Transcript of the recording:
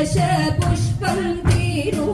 ദശപുഷ്പം തീരു.